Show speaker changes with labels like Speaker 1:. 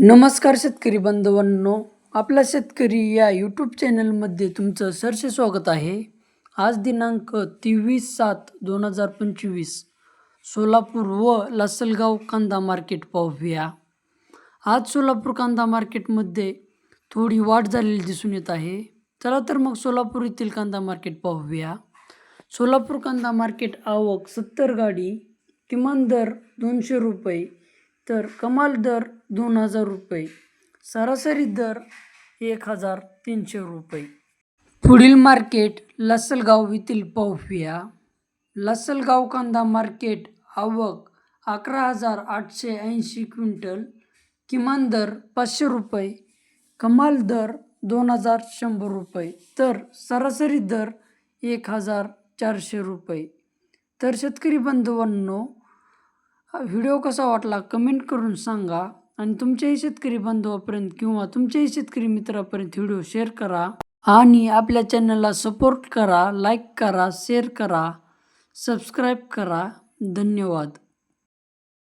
Speaker 1: नमस्कार शेतकरी बांधवांनो आपला शेतकरी या यूट्यूब चॅनलमध्ये तुमचं सरसे स्वागत आहे. आज दिनांक तेवीस सात दोन हजार पंचवीस सोलापूर व लासलगाव कांदा मार्केट पाहूया. आज सोलापूर कांदा मार्केटमध्ये थोडी वाढ झालेली दिसून येत आहे. चला तर मग सोलापूर येथील कांदा मार्केट पाहूया. सोलापूर कांदा मार्केट आवक सत्तर गाडी किमान दर दोनशे रुपये तर कमाल दर दोन हजार रुपये. सरासरी दर एक हजार तीनशे रुपये. पुढील मार्केट लासलगाव येथील पाहूया लासलगाव कांदा मार्केट आवक अकरा हजार आठशे ऐंशी क्विंटल. किमान दर पाचशे रुपये. कमाल दर दोन हजार शंभर रुपये. तर सरासरी दर एक हजार चारशे रुपये. तर शेतकरी बंधूंनो हा व्हिडिओ कसा वाटला कमेंट करून सांगा. आणि तुमच्याही शेतकरी बांधवापर्यंत किंवा तुमच्याही शेतकरी मित्रापर्यंत व्हिडिओ शेअर करा. आणि आपल्या चॅनलला सपोर्ट करा लाईक करा शेअर करा सबस्क्राईब करा. धन्यवाद.